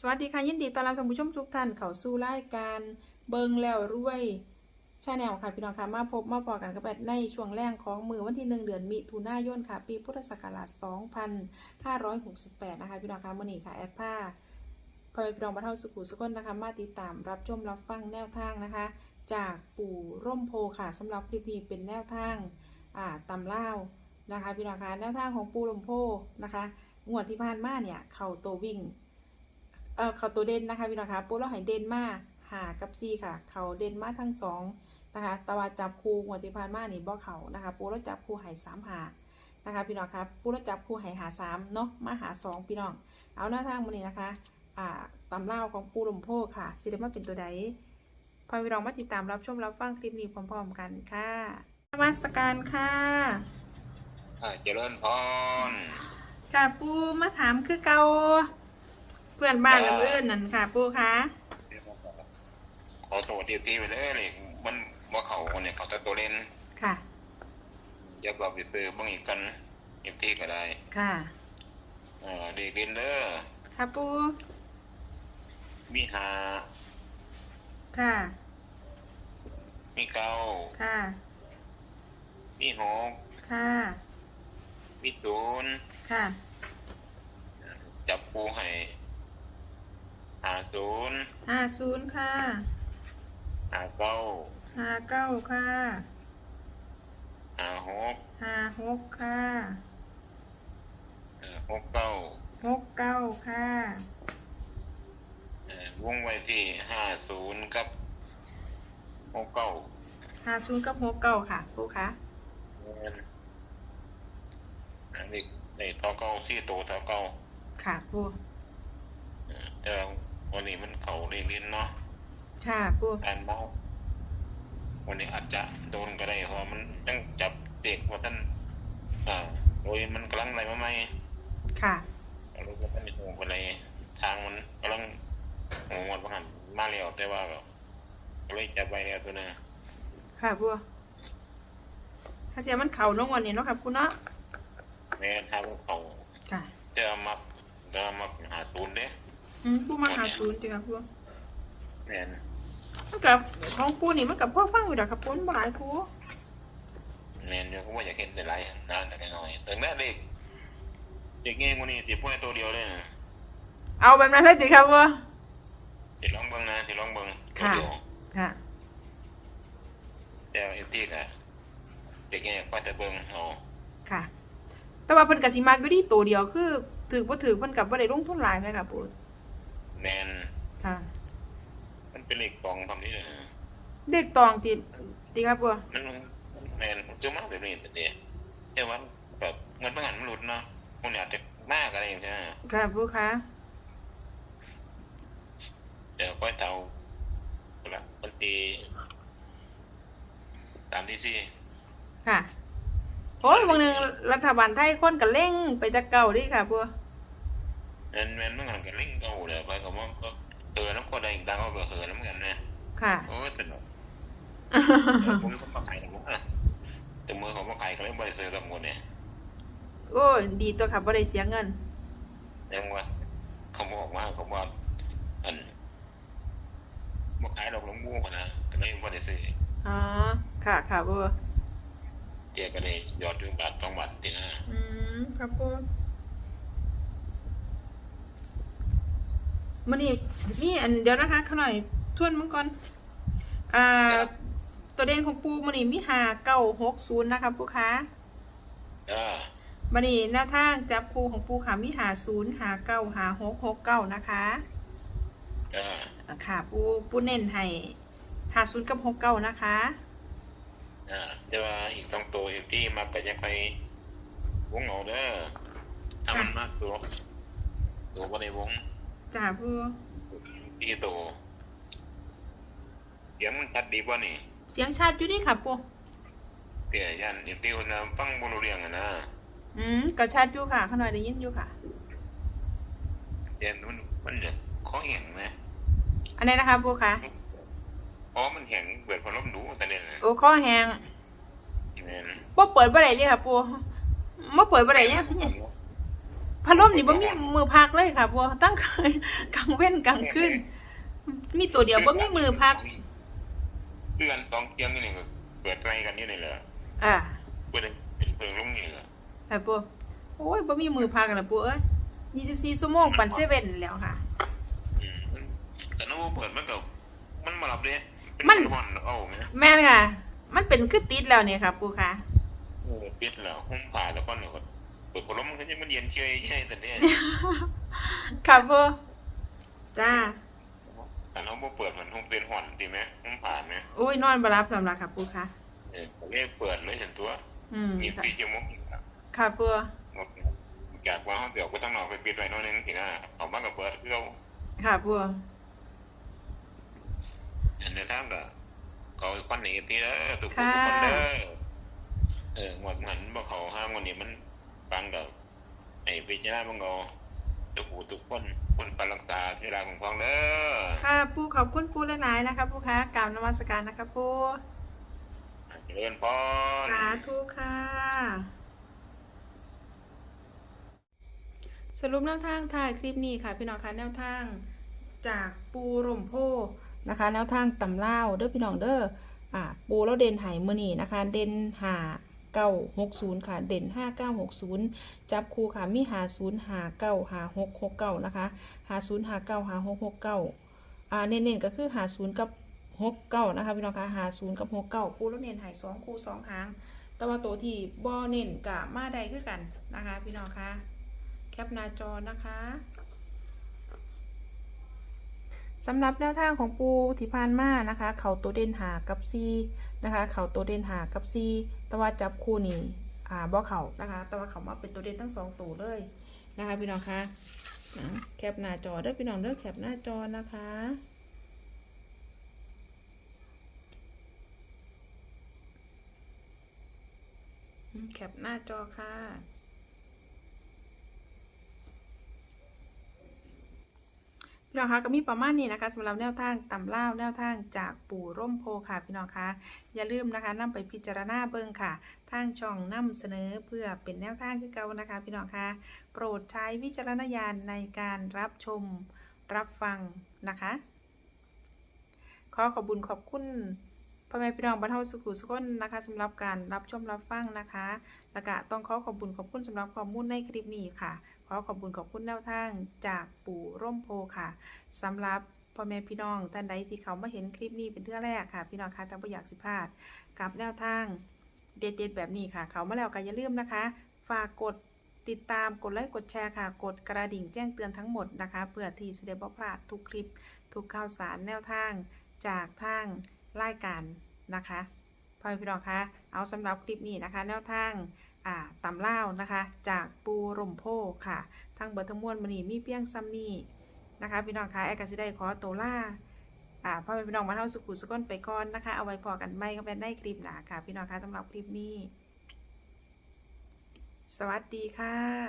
สวัสดีค่ะ ยินดีต้อนรับท่านผู้ชมทุกท่านเข้าสู่รายการเบิงแล้วรวยชาแนลค่ะ พี่น้องค่ะมาพบมาพอกันกับแอดในช่วงแรกของมือวันที่หนึ่งเดือนมิถุนายนค่ะ ปีพุทธศักราช 2568 นะคะ พี่น้องค่ะมื่อนี้ค่ะ แอดผ้าพอพี่น้องบรรเท่าสุขุสุขนนะคะ มาติดตามรับชมรับฟังแนวทางนะคะ จากปู่ร่มโพค่ะสำหรับคลิปนี้เป็นแนวทางอ่าตำเล่านะคะ พี่น้องค่ะแนวทางของปู่ร่มโพนะคะงวดที่ผ่านมาเนี่ยเข่าตัววิ่ง เอ่อเขาตัวเด่นนะคะพี่น้องคะปูเราให้เด่นมาหากับซีค่ะ เขาเด่นมาทั้งสองนะคะแตะวันจับคู่งวดที่ผ่านมานี่บ่เขานะคะ ปูเราจับคู่ให้สามหานะคะพี่น้องครับปูเราจับคู่ให้หาสามเนาะมาหาสองพี่น้อง เอาหน้าทางวันนี้นะคะอ่าตำเล่าวของปูลมโพค่ะสิเดมาเป็นตัวใดพอพี่น้องมาติดตามรับชมรับฟังคลิปนี้พร้อมๆกันค่ะนมัสการค่ะอ่าเจริญพรค่ะปูมาถามคือเกา เพื่อนบ้านเพื่อนนั่นค่ะ ปูคะขอตัวเดียวพี่ไปเลยเลยมันว่าเขาเนี่ยเขาจะตัวเล่นค่ะ อย่าบอกไปซื้อบ้างอีกกันอีกที่ก็ได้ ค่ะเออเด็กเรียนเด้อค่ะปูมีหาค่ะ มีเก้าค่ะ มีหกค่ะ มีศูนย์ค่ะ จับปูให้ หาศูนย์ห้าศูนย์ค่ะหาเก้าห้าเก้าค่ะหาหกห้าหกค่ะเออหกเก้าหกเก้าค่ะเออวงไว้ที่ห้าศูนย์กับหกเก้าห้าศูนย์กับหกเก้าค่ะปูคะเงินอันนี้ในเท่าเก้าสี่ตัวเท่าเก้าค่ะปูเออแต่ วันนี้มันเขาเรียนเรียนเนาะค่ะปูการเมาวันนี้อาจจะโดนก็ได้เพราะมันต้องจับเด็กว่าท่านอ่าโดยมันกำลังอะไรมาไหมค่ะเราก็ท่านหูอะไรทางมันกำลังหูหมดว่าหันมาแล้วแต่ว่าก็เลยจับไปแล้วตัวนึงค่ะปูถ้าเดี๋ยวมันเข่าน้องวันนี้เนาะค่ะปูเนาะแม่ทางเขาค่ะจะมักจะมักหาตูนเด้ อืมปูมาหาศูนย์จีค่ะปูแม่นมันกับของปูนี่มันกับพ่อฟังอยู่ดอกค่ะปูมันบ่หลายปูแม่นอยู่เพราะว่าอยากเห็นหลายๆงานแต่น้อยๆแต่แม่เด็กเด็กเงี้ยวันนี้ติดพวกตัวเดียวเลยนะเอาแบบนั้นเลยจีค่ะปูติดร้องเบิ้งนะติดร้องเบิ้งตัวค่ะเดียวค่ะ แต่เอฟตีกะเด็กเงี้ยก็จะเบิ้งเอาค่ะ แต่ว่าเพิ่นก็สิมักอยู่ที่ตัวเดียวคือถือบ่ถือเพิ่นก็บ่ได้ลงทุนหลายแม่ค่ะปู แมนค่ะ มันเป็นเหล็กกองทำนี่เลยเด็กตองติดติครับปูมันแมนจุมากแบบนี้แต่เดียวแต่ว่าแบบเงินบางอันมันหลุดเนาะมันอาจจะมากอะไรอย่างเงี้ยค่ะปูคะเดี๋ยวก็เตาละมันตีตามที่สี่ค่ะโอ้ยบางหนึงรัฐบาลไทยคนก็เร่งไปจะเก่าดิค่ะปู แมนแมนเมื่อก่อนก็เล่งเก่าเลยไปกับว่าก็เออน้ำก็ได้ดังก็เออน้ำกันนะค่ะโอ้สนุกผมก็มาขายของอะแต่มือของมาขายเขาเรียกบริษัทกับหมดเนี่ยโอ้ยดีตัวค่ะบ่ได้เสียเงินยังว่าเขาบอกว่าเขาว่าอันมาขายดอกลงม่วงนะก็เลยบริษัทอ๋อค่ะค่ะปูเตี้ยก็เลยยอดถึงบาทสองบาทตีหน้าอืมครับปู มื้อนี้นี่อันเดี๋ยวนะคะขาหน่อยทวนมันก่อนอ่า ตัวเด่นของปูมื้อนี้มี5960นะคะปูคะอ่าบันนี้หน้าทางจับคูของปูค่ะมีหาศูนย์หาเก้าหาหกหกเก้านะคะอ่าอะค่ะ ปูปูเน้นให้หาศูนย์กับหกเก้านะคะอ่าแต่ว่าอีกสองตัวอีกที่มาไปยังไปวงเอาเด้อถ้ามันมากตัวตัวบริวง จ้าปูที่ตัวเสียงมันชัดดีป่ะนี่ เสียงชัดอยู่นี่ค่ะปูเตี้ยยันอีกที่คนนะฟังบรูเรียงอะนะอืมก็ชัดอยู่ค่ะขาหน่อยได้ยินอยู่ค่ะเดี๋ยวมันมันจะคอแห้งนะอันไหนี้นะคะปูคะอ๋อมันแห้งเปิดพัดลมดูแต่เนี่ยนะโอ้ข้อแหงแม่นบ่เปิดบ่ได้เลยค่ะปูบ่เปิดบ่ได้เนี่ย พัดลมนี่บ่มีมือพักเลยค่ะบัวตั้งคืนกลางเว้นกลางคืนมีตัวเดียวบ่มีมือพักเดือนสองเที่ยงนี่นี่ก็เปิดไฟกันอยู่นี่แหละอ่าเปิดเป็นเพลิงลงนี่แหละแต่บัวโอ้ยบ่มีมือพักนะบัวเอ้ย24ชั่วโมงปั่นเซเว่นแล้วค่ะอืมแต่น้องเปิดมันก็มันมารับเลยเป็นมันหอนเอาไงแม่นค่ะ มันเป็นคือติดแล้วเนี่ยค่ะปูค่ะเออปิดแล้วหุ้มผ่าแล้วก็เนี่ยก็ เปิดพัดลมมันก็จะมันเย็นเฉยใช่แต่เนี่ยค่ะบัวจ้าแต่น้องบ่เปิดมันหุ้มเตือนหอนดีไหมหุ้มผ่าไหมโอ้ยนอนบ่รับสำหรับค่ะปูค่ะเออผมเลยเปิดเลยเห็นตัวอืมมีค่ะสี่ชั่วโมงค่ะบัวจากว่าเขาเดี๋ยวไปทั้งนอกไปปิดไว้หน้อยนึงทีหน้าเอามากับเปิดเพื่อค่ะบัวอันในทางก็เขาคนนี้ทีละทุกคนทุกคนเด้อเออหมดหันบ่เขาห้ามวันนี้มัน ฟังกับไอ้พิจารณาบังเอาทุกผู้ทุกคนคนปรักษาเวลาของพองเด้อค่ะปูขอบคุณปูหลายๆนะคะปูค่ะกราบนมัสการนะคะปูเจริญพรสาธุค่ะสรุปแนวทางถ่ายคลิปนี้ค่ะ พี่น้องคะแนวทางจากปูร่มโพนะคะ แนวทางตำเล่าวเด้อพี่น้องเด้ออ่าปูแล้วเด่นไหมือนี่นะคะ เด่นหา เก้าหกศูนย์ค่ะ เด่นห้าเก้าหกศูนย์จับคู่ค่ะ มีหาศูนย์หาเก้าหาหกหกเก้านะคะหาศูนย์หาเก้าหาหกหกเก้าอ่าเน้นๆก็คือหาศูนย์กับหกเก้านะคะพี่น้องคะหาศูนย์กับหกเก้าปูแล้วเน้นหายสองคู่สองหางแต่ว่าตัวที่บ่อเน้นกับมาใดคือกันนะคะ พี่น้องคะแคปหน้าจอนะคะ สำหรับแนวทางของปูที่ผ่านมานะคะ เขาตัวเด่นหากับซีนะคะ เขาตัวเด่นหากับซีแต่ว่าจับคู่นี่อ่าบ่เขานะคะ แต่ว่าเขามาเป็นตัวเด่นทั้งสองตัวเลยนะคะพี่น้องคะนะแคปหน้าจอเด้อพี่น้องเด้อแคปหน้าจอนะคะแคปหน้าจอค่ะ พี่น้องคะก็มีประมาณนี้นะคะสำหรับแนวทางตำเล่าแนวทางจากปู่ร่มโพค่ะพี่น้องคะอย่าลืมนะคะนำไปพิจารณาเบิ่งค่ะ ทางช่องนำเสนอเพื่อเป็นแนวทางคือเก่านะคะ พี่น้องคะโปรดใช้วิจารณญาณในการรับชมรับฟังนะคะ ขอขอบุญขอบคุณ พ่อแม่พี่น้องบรรเทาสุขุสุขนนะคะสำหรับการรับชมรับฟังนะคะแล้วก็ต้องขอขอบคุญขอบคุณสำหรับข้อมูลในคลิปนี้ค่ะ ขอขอบคุญขอบคุณแนวทางจากปู่ร่มโพค่ะสำหรับพ่อแม่พี่น้องท่านใดที่เขามาเห็นคลิปนี้เป็นเทื่อแรกค่ะ พี่น้องคะทางประหยัดสิพลาดกับแนวทางเด็ดๆแบบนี้ค่ะ เขามาแล้วก็อย่าลืมนะคะ ฝากกดติดตามกดไลค์กดแชร์ค่ะ กดกระดิ่งแจ้งเตือนทั้งหมดนะคะเพื่อที่จะได้บ่พลาดทุกคลิป ทุกข่าวสารแนวทางจากทาง รายการนะคะพ่อพี่น้องคะเอาสำหรับคลิปนี้นะคะ แนวทางอ่าตำเล่านะคะ จากปูร่มโพค่ะ ทั้งเบิดทั้งมวลมันนี่มีเพียงซัมนี่นะคะพี่น้องคะแอร์กสิได้ขอตัวล่าอ่าพ่อแม่พี่น้องมาเท่าสุขุสุก้นไปก่อนนะคะ เอาไว้พอกันไม่ก็เป็นได้คลิปหนาค่ะ พี่น้องคะสำหรับคลิปนี้ สวัสดีค่ะ